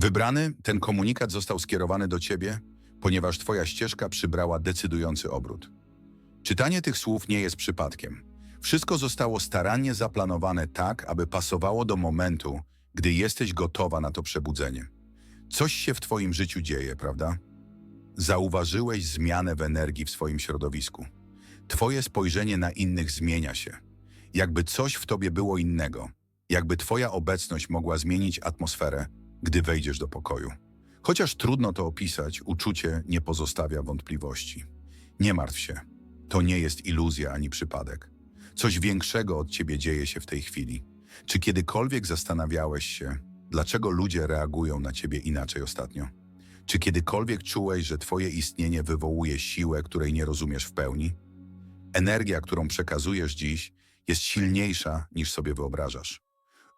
Wybrany, ten komunikat został skierowany do ciebie, ponieważ twoja ścieżka przybrała decydujący obrót. Czytanie tych słów nie jest przypadkiem. Wszystko zostało starannie zaplanowane tak, aby pasowało do momentu, gdy jesteś gotowa na to przebudzenie. Coś się w twoim życiu dzieje, prawda? Zauważyłeś zmianę w energii w swoim środowisku. Twoje spojrzenie na innych zmienia się. Jakby coś w tobie było innego. Jakby twoja obecność mogła zmienić atmosferę, gdy wejdziesz do pokoju. Chociaż trudno to opisać, uczucie nie pozostawia wątpliwości. Nie martw się. To nie jest iluzja ani przypadek. Coś większego od ciebie dzieje się w tej chwili. Czy kiedykolwiek zastanawiałeś się, dlaczego ludzie reagują na ciebie inaczej ostatnio? Czy kiedykolwiek czułeś, że twoje istnienie wywołuje siłę, której nie rozumiesz w pełni? Energia, którą przekazujesz dziś, jest silniejsza niż sobie wyobrażasz.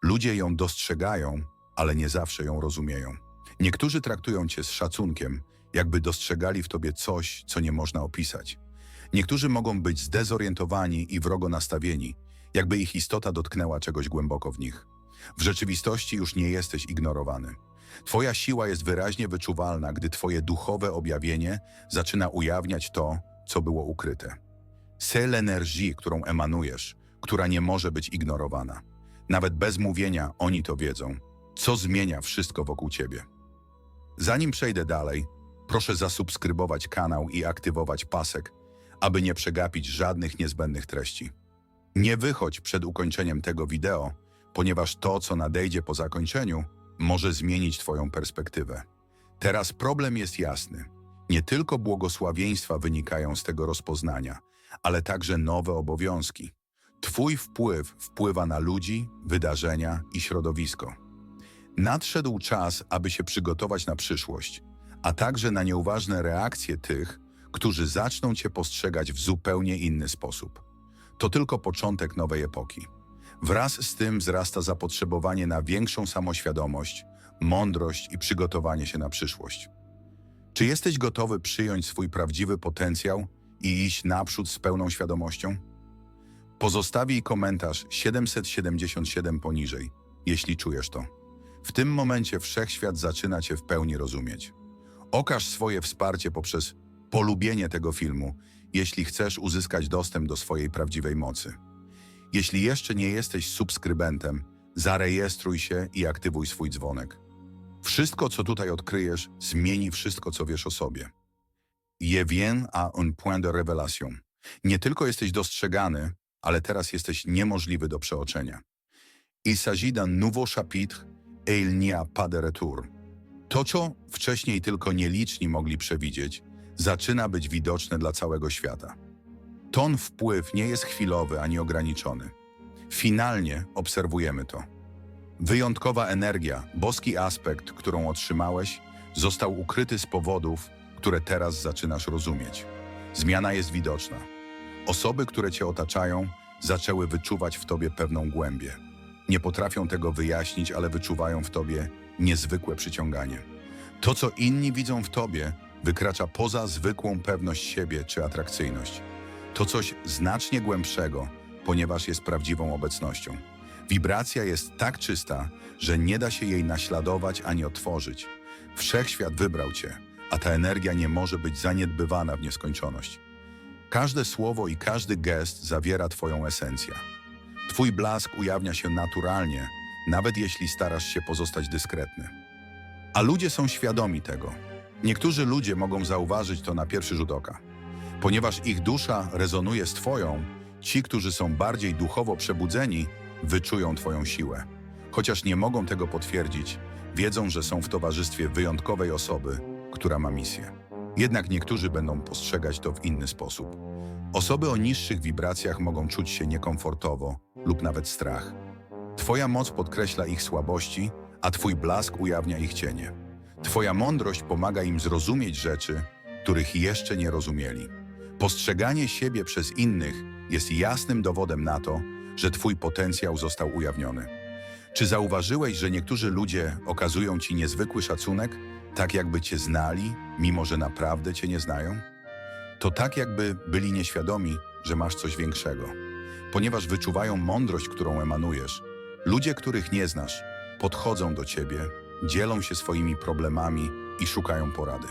Ludzie ją dostrzegają, ale nie zawsze ją rozumieją. Niektórzy traktują cię z szacunkiem, jakby dostrzegali w tobie coś, co nie można opisać. Niektórzy mogą być zdezorientowani i wrogo nastawieni, jakby ich istota dotknęła czegoś głęboko w nich. W rzeczywistości już nie jesteś ignorowany. Twoja siła jest wyraźnie wyczuwalna, gdy twoje duchowe objawienie zaczyna ujawniać to, co było ukryte. C'est l'energie, którą emanujesz, która nie może być ignorowana. Nawet bez mówienia oni to wiedzą, co zmienia wszystko wokół ciebie. Zanim przejdę dalej, proszę zasubskrybować kanał i aktywować pasek, aby nie przegapić żadnych niezbędnych treści. Nie wychodź przed ukończeniem tego wideo, ponieważ to, co nadejdzie po zakończeniu, może zmienić Twoją perspektywę. Teraz problem jest jasny. Nie tylko błogosławieństwa wynikają z tego rozpoznania, ale także nowe obowiązki. Twój wpływ wpływa na ludzi, wydarzenia i środowisko. Nadszedł czas, aby się przygotować na przyszłość, a także na nieuważne reakcje tych, którzy zaczną Cię postrzegać w zupełnie inny sposób. To tylko początek nowej epoki. Wraz z tym wzrasta zapotrzebowanie na większą samoświadomość, mądrość i przygotowanie się na przyszłość. Czy jesteś gotowy przyjąć swój prawdziwy potencjał i iść naprzód z pełną świadomością? Pozostawij komentarz 777 poniżej, jeśli czujesz to. W tym momencie wszechświat zaczyna Cię w pełni rozumieć. Okaż swoje wsparcie poprzez polubienie tego filmu, jeśli chcesz uzyskać dostęp do swojej prawdziwej mocy. Jeśli jeszcze nie jesteś subskrybentem, zarejestruj się i aktywuj swój dzwonek. Wszystko, co tutaj odkryjesz, zmieni wszystko, co wiesz o sobie. Je vient à un point de révélation. Nie tylko jesteś dostrzegany, ale teraz jesteś niemożliwy do przeoczenia. Il s'agit d'un nouveau chapitre et il n'y a pas de retour. To, co wcześniej tylko nieliczni mogli przewidzieć, zaczyna być widoczne dla całego świata. Ton wpływ nie jest chwilowy ani ograniczony. Finalnie obserwujemy to. Wyjątkowa energia, boski aspekt, którą otrzymałeś, został ukryty z powodów, które teraz zaczynasz rozumieć. Zmiana jest widoczna. Osoby, które cię otaczają, zaczęły wyczuwać w tobie pewną głębię. Nie potrafią tego wyjaśnić, ale wyczuwają w tobie niezwykłe przyciąganie. To, co inni widzą w tobie, wykracza poza zwykłą pewność siebie czy atrakcyjność. To coś znacznie głębszego, ponieważ jest prawdziwą obecnością. Wibracja jest tak czysta, że nie da się jej naśladować ani otworzyć. Wszechświat wybrał cię, a ta energia nie może być zaniedbywana w nieskończoność. Każde słowo i każdy gest zawiera Twoją esencję. Twój blask ujawnia się naturalnie, nawet jeśli starasz się pozostać dyskretny. A ludzie są świadomi tego. Niektórzy ludzie mogą zauważyć to na pierwszy rzut oka. Ponieważ ich dusza rezonuje z Twoją, ci, którzy są bardziej duchowo przebudzeni, wyczują Twoją siłę. Chociaż nie mogą tego potwierdzić, wiedzą, że są w towarzystwie wyjątkowej osoby, która ma misję. Jednak niektórzy będą postrzegać to w inny sposób. Osoby o niższych wibracjach mogą czuć się niekomfortowo lub nawet strach. Twoja moc podkreśla ich słabości, a Twój blask ujawnia ich cienie. Twoja mądrość pomaga im zrozumieć rzeczy, których jeszcze nie rozumieli. Postrzeganie siebie przez innych jest jasnym dowodem na to, że Twój potencjał został ujawniony. Czy zauważyłeś, że niektórzy ludzie okazują Ci niezwykły szacunek, tak jakby Cię znali, mimo że naprawdę Cię nie znają? To tak jakby byli nieświadomi, że masz coś większego. Ponieważ wyczuwają mądrość, którą emanujesz, ludzie, których nie znasz, podchodzą do Ciebie, dzielą się swoimi problemami i szukają porady.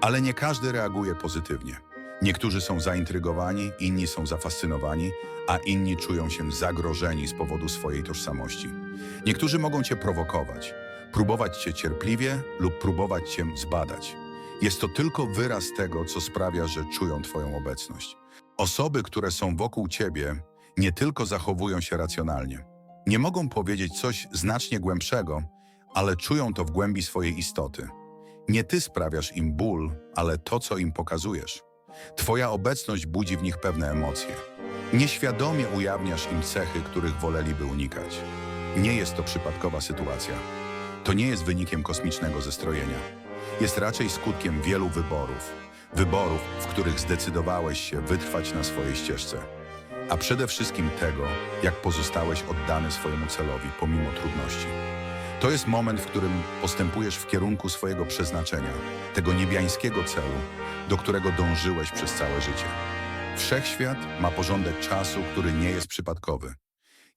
Ale nie każdy reaguje pozytywnie. Niektórzy są zaintrygowani, inni są zafascynowani, a inni czują się zagrożeni z powodu swojej tożsamości. Niektórzy mogą cię prowokować, próbować cię cierpliwie lub próbować cię zbadać. Jest to tylko wyraz tego, co sprawia, że czują twoją obecność. Osoby, które są wokół ciebie, nie tylko zachowują się racjonalnie. Nie mogą powiedzieć coś znacznie głębszego, ale czują to w głębi swojej istoty. Nie ty sprawiasz im ból, ale to, co im pokazujesz. Twoja obecność budzi w nich pewne emocje. Nieświadomie ujawniasz im cechy, których woleliby unikać. Nie jest to przypadkowa sytuacja. To nie jest wynikiem kosmicznego zestrojenia. Jest raczej skutkiem wielu wyborów. Wyborów, w których zdecydowałeś się wytrwać na swojej ścieżce. A przede wszystkim tego, jak pozostałeś oddany swojemu celowi pomimo trudności. To jest moment, w którym postępujesz w kierunku swojego przeznaczenia, tego niebiańskiego celu, do którego dążyłeś przez całe życie. Wszechświat ma porządek czasu, który nie jest przypadkowy.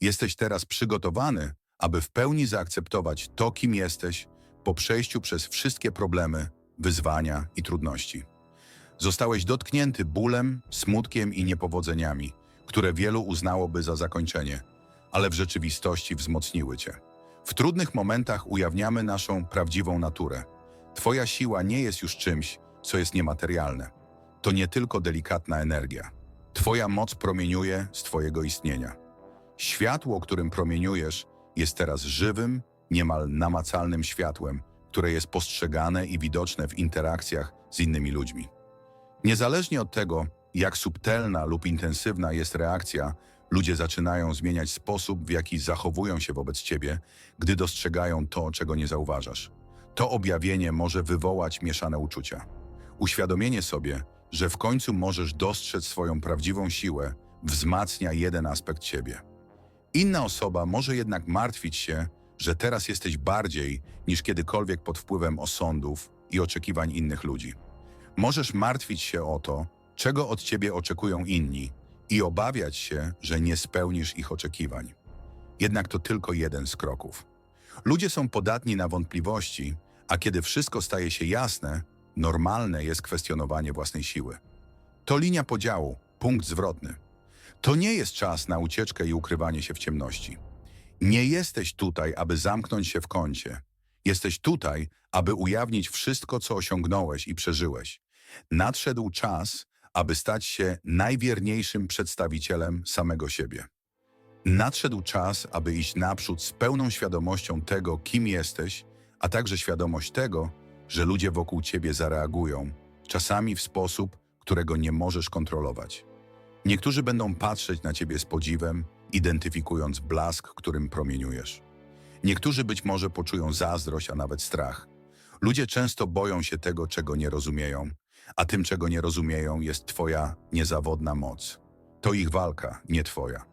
Jesteś teraz przygotowany, aby w pełni zaakceptować to, kim jesteś, po przejściu przez wszystkie problemy, wyzwania i trudności. Zostałeś dotknięty bólem, smutkiem i niepowodzeniami, które wielu uznałoby za zakończenie, ale w rzeczywistości wzmocniły cię. W trudnych momentach ujawniamy naszą prawdziwą naturę. Twoja siła nie jest już czymś, co jest niematerialne. To nie tylko delikatna energia. Twoja moc promieniuje z Twojego istnienia. Światło, którym promieniujesz, jest teraz żywym, niemal namacalnym światłem, które jest postrzegane i widoczne w interakcjach z innymi ludźmi. Niezależnie od tego, jak subtelna lub intensywna jest reakcja, ludzie zaczynają zmieniać sposób, w jaki zachowują się wobec ciebie, gdy dostrzegają to, czego nie zauważasz. To objawienie może wywołać mieszane uczucia. Uświadomienie sobie, że w końcu możesz dostrzec swoją prawdziwą siłę, wzmacnia jeden aspekt ciebie. Inna osoba może jednak martwić się, że teraz jesteś bardziej niż kiedykolwiek pod wpływem osądów i oczekiwań innych ludzi. Możesz martwić się o to, czego od ciebie oczekują inni i obawiać się, że nie spełnisz ich oczekiwań. Jednak to tylko jeden z kroków. Ludzie są podatni na wątpliwości, a kiedy wszystko staje się jasne, normalne jest kwestionowanie własnej siły. To linia podziału, punkt zwrotny. To nie jest czas na ucieczkę i ukrywanie się w ciemności. Nie jesteś tutaj, aby zamknąć się w kącie. Jesteś tutaj, aby ujawnić wszystko, co osiągnąłeś i przeżyłeś. Nadszedł czas, aby stać się najwierniejszym przedstawicielem samego siebie. Nadszedł czas, aby iść naprzód z pełną świadomością tego, kim jesteś, a także świadomość tego, że ludzie wokół ciebie zareagują, czasami w sposób, którego nie możesz kontrolować. Niektórzy będą patrzeć na ciebie z podziwem, identyfikując blask, którym promieniujesz. Niektórzy być może poczują zazdrość, a nawet strach. Ludzie często boją się tego, czego nie rozumieją, a tym, czego nie rozumieją, jest Twoja niezawodna moc. To ich walka, nie Twoja.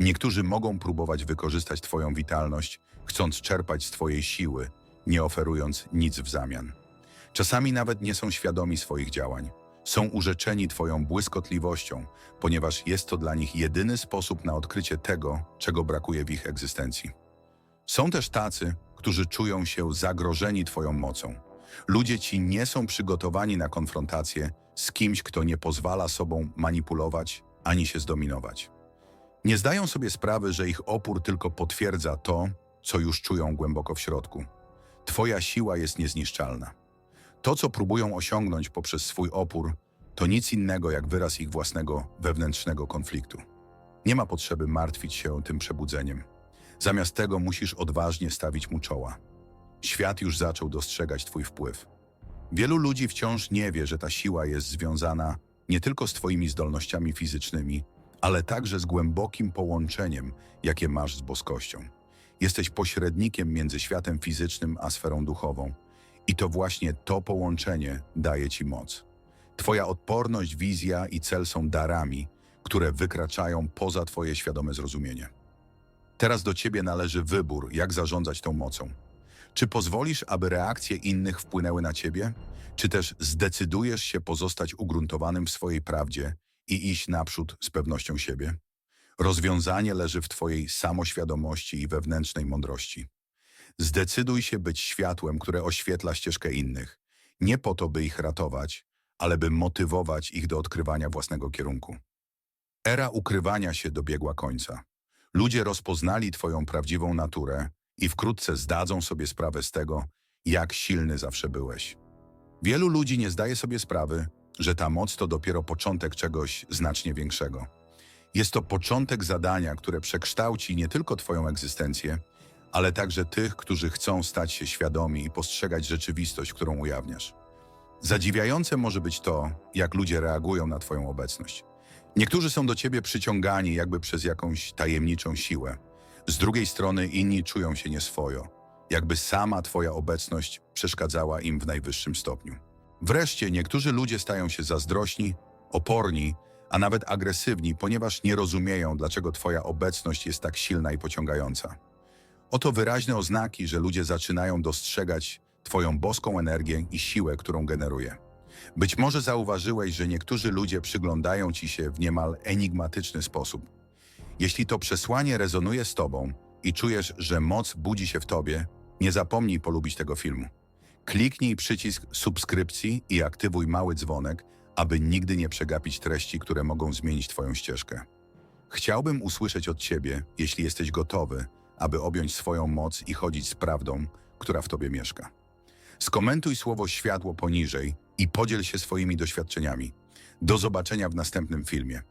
Niektórzy mogą próbować wykorzystać Twoją witalność, chcąc czerpać z Twojej siły, nie oferując nic w zamian. Czasami nawet nie są świadomi swoich działań. Są urzeczeni Twoją błyskotliwością, ponieważ jest to dla nich jedyny sposób na odkrycie tego, czego brakuje w ich egzystencji. Są też tacy, którzy czują się zagrożeni Twoją mocą. Ludzie ci nie są przygotowani na konfrontację z kimś, kto nie pozwala sobą manipulować ani się zdominować. Nie zdają sobie sprawy, że ich opór tylko potwierdza to, co już czują głęboko w środku. Twoja siła jest niezniszczalna. To, co próbują osiągnąć poprzez swój opór, to nic innego jak wyraz ich własnego wewnętrznego konfliktu. Nie ma potrzeby martwić się tym przebudzeniem. Zamiast tego musisz odważnie stawić mu czoła. Świat już zaczął dostrzegać Twój wpływ. Wielu ludzi wciąż nie wie, że ta siła jest związana nie tylko z Twoimi zdolnościami fizycznymi, ale także z głębokim połączeniem, jakie masz z boskością. Jesteś pośrednikiem między światem fizycznym a sferą duchową. I to właśnie to połączenie daje Ci moc. Twoja odporność, wizja i cel są darami, które wykraczają poza Twoje świadome zrozumienie. Teraz do Ciebie należy wybór, jak zarządzać tą mocą. Czy pozwolisz, aby reakcje innych wpłynęły na ciebie? Czy też zdecydujesz się pozostać ugruntowanym w swojej prawdzie i iść naprzód z pewnością siebie? Rozwiązanie leży w twojej samoświadomości i wewnętrznej mądrości. Zdecyduj się być światłem, które oświetla ścieżkę innych. Nie po to, by ich ratować, ale by motywować ich do odkrywania własnego kierunku. Era ukrywania się dobiegła końca. Ludzie rozpoznali Twoją prawdziwą naturę i wkrótce zdadzą sobie sprawę z tego, jak silny zawsze byłeś. Wielu ludzi nie zdaje sobie sprawy, że ta moc to dopiero początek czegoś znacznie większego. Jest to początek zadania, które przekształci nie tylko Twoją egzystencję, ale także tych, którzy chcą stać się świadomi i postrzegać rzeczywistość, którą ujawniasz. Zadziwiające może być to, jak ludzie reagują na Twoją obecność. Niektórzy są do Ciebie przyciągani jakby przez jakąś tajemniczą siłę. Z drugiej strony inni czują się nieswojo, jakby sama Twoja obecność przeszkadzała im w najwyższym stopniu. Wreszcie niektórzy ludzie stają się zazdrośni, oporni, a nawet agresywni, ponieważ nie rozumieją, dlaczego Twoja obecność jest tak silna i pociągająca. Oto wyraźne oznaki, że ludzie zaczynają dostrzegać Twoją boską energię i siłę, którą generuje. Być może zauważyłeś, że niektórzy ludzie przyglądają Ci się w niemal enigmatyczny sposób. Jeśli to przesłanie rezonuje z Tobą i czujesz, że moc budzi się w Tobie, nie zapomnij polubić tego filmu. Kliknij przycisk subskrypcji i aktywuj mały dzwonek, aby nigdy nie przegapić treści, które mogą zmienić Twoją ścieżkę. Chciałbym usłyszeć od Ciebie, jeśli jesteś gotowy, aby objąć swoją moc i chodzić z prawdą, która w Tobie mieszka. Skomentuj słowo światło poniżej i podziel się swoimi doświadczeniami. Do zobaczenia w następnym filmie.